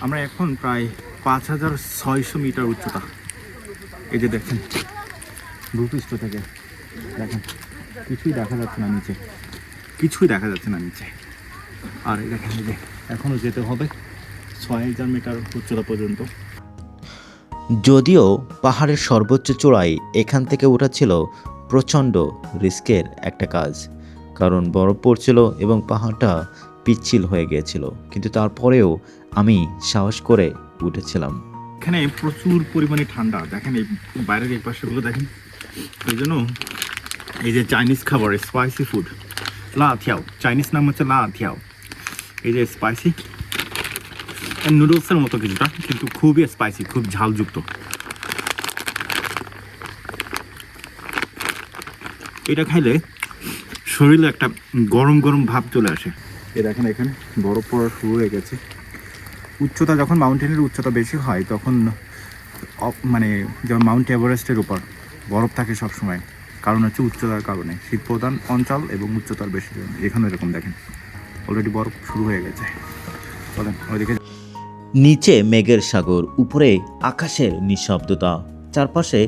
আমরা এখন প্রায় পাঁচ হাজার ছয়শো মিটার উচ্চতা। এই যে দেখছেন ভূপৃষ্ঠ থেকে। দেখেন, কিছুই দেখা যাচ্ছে না নিচে। কিছুই দেখা যাচ্ছে না নিচে। আর দেখেন যে এখনও যেতে হবে ছয় হাজার মিটার উচ্চতা পর্যন্ত। যদিও পাহাড়ের সর্বোচ্চ চূড়ায় এখান থেকে ওঠা ছিল প্রচণ্ড রিস্কের একটা কাজ। কারণ বরফ পড়ছিল এবং পাহাড়টা পিচ্ছিল হয়ে গিয়েছিল, কিন্তু তারপরেও আমি সাহস করে উঠেছিলাম। এখানে প্রচুর পরিমাণে ঠান্ডা। দেখেন এই বাইরের এই পাশেগুলো দেখেন। এই জন্য এই যে চাইনিজ খাবার স্পাইসি ফুড লা থিয়াও। চাইনিজ নাম হচ্ছে লা থিয়াও। এই যে স্পাইসি নুডলসের মতো কিছুটা, কিন্তু খুবই স্পাইসি খুব ঝালযুক্ত। এটা খাইলে শরীরে একটা গরম গরম ভাব চলে আসে। এ দেখেন এখানে বরফ পড়া শুরু হয়ে গেছে। উচ্চতা যখন মাউন্টেনের উচ্চতা বেশি হয়, তখন মানে যেমন মাউন্ট এভারেস্টের উপর বরফ থাকে সব সময় কারণ হচ্ছে উচ্চতার কারণে। শীত প্রধান অঞ্চল এবং উচ্চতার বেশি এখানে এরকম দেখেন। অলরেডি বরফ শুরু হয়ে গেছে। বলেন ওইদিকে নিচে মেঘের সাগর, উপরে আকাশের নিঃশব্দতা। চারপাশে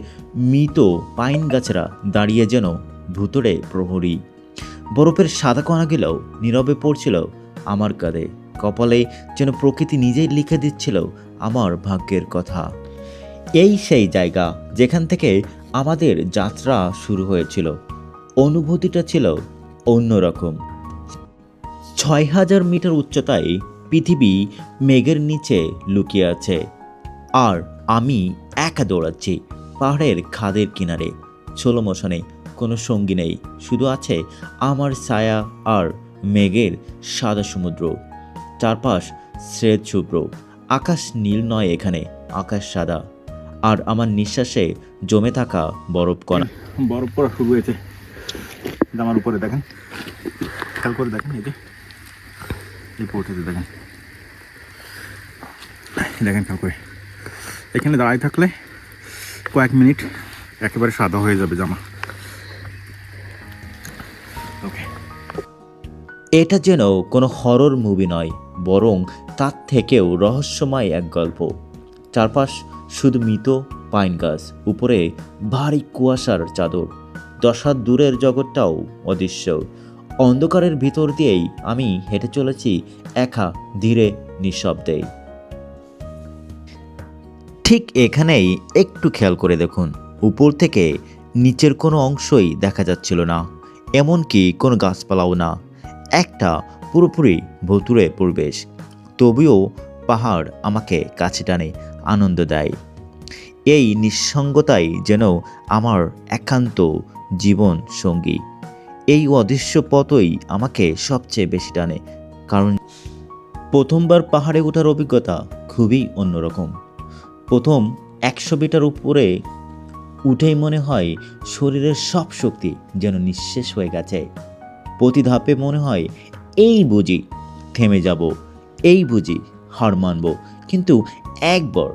মৃত পাইন গাছেরা দাঁড়িয়ে যেন ভুতুড়ে প্রহরী। বরফের সাদা কণাগুলো নীরবে পড়ছিল আমার কাঁধে। কপালে যেন প্রকৃতি নিজেই লিখে দিচ্ছিল আমার ভাগ্যের কথা। এই সেই জায়গা যেখান থেকে আমাদের যাত্রা শুরু হয়েছিল। অনুভূতিটা ছিল অন্যরকম। ছয় হাজার মিটার উচ্চতায় পৃথিবী মেঘের নিচে লুকিয়ে আছে। আর আমি একা দৌড়াচ্ছি পাহাড়ের খাদের কিনারে, ষোলো মোশনে কোনো সঙ্গী নেই। শুধু আছে আমার ছায়া আর মেঘের সাদা সমুদ্র। চারপাশ শ্রেদ শুভ্র। আকাশ নীল নয় এখানে, আকাশ সাদা। আর আমার নিঃশ্বাসে জমে থাকা বরফ কণা। বরফ পড়া শুরু হয়েছে। জামার উপরে দেখেন। খেয়াল করে দেখেন, এই যে। এই পড়তেছে দেখেন। দেখেন খেয়াল করে। এখানে দাঁড়ায় থাকলে কয়েক মিনিট একেবারে সাদা হয়ে যাবে জামা। এটা যেন কোনো হরর মুভি নয়, বরং তার থেকেও রহস্যময় এক গল্প। চারপাশ শুধু মৃত পাইন গাছ, উপরে ভারী কুয়াশার চাদর। দশ হাত দূরের জগৎটাও অদৃশ্য। অন্ধকারের ভিতর দিয়েই আমি হেঁটে চলেছি একা, ধীরে, নিঃশব্দে। ঠিক এখানেই একটু খেয়াল করে দেখুন। উপর থেকে নিচের কোনো অংশই দেখা যাচ্ছিল না। এমনকি কোনো গাছপালাও না। একটা পুরোপুরি ভুতুরে পরিবেশ। তবুও পাহাড় আমাকে কাছে টানে, আনন্দ দেয়। এই নিঃসঙ্গতাই যেন আমার একান্ত জীবন সঙ্গী। এই অদৃশ্য পথই আমাকে সবচেয়ে বেশি টানে, কারণ প্রথমবার পাহাড়ে ওঠার অভিজ্ঞতা খুবই অন্যরকম। প্রথম একশো মিটার উপরে উঠেই মনে হয় শরীরের সব শক্তি যেন নিঃশেষ হয়ে গেছে। প্রতি ধাপে মনে হয়, এই বুঝি, থেমে যাব, এই বুঝি, হার মানব। কিন্তু একবার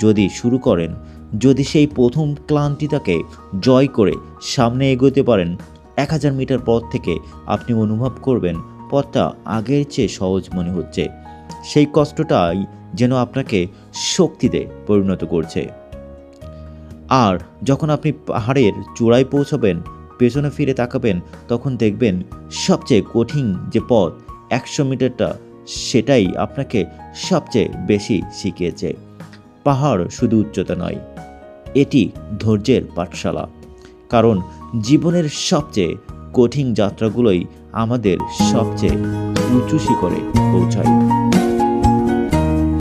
যদি শুরু করেন, যদি সেই প্রথম ক্লান্তিটাকে জয় করে সামনে এগোতে পারেন, এক হাজার মিটার পথ থেকে আপনি অনুভব করবেন, পথটা আগের চেয়ে সহজ মনে হচ্ছে। সেই কষ্টটাই যেন আপনাকে শক্তিতে পরিণত করছে। আর যখন আপনি পাহাড়ের চূড়ায় পৌঁছাবেন, পেছনে ফিরে তাকাবেন, তখন দেখবেন সবচেয়ে কঠিন যে পথ একশো মিটারটা, সেটাই আপনাকে সবচেয়ে বেশি শিখিয়েছে। পাহাড় শুধু উচ্চতা নয়, এটি ধৈর্যের পাঠশালা। কারণ জীবনের সবচেয়ে কঠিন যাত্রাগুলোই আমাদের সবচেয়ে উঁচু শিখরে পৌঁছায়।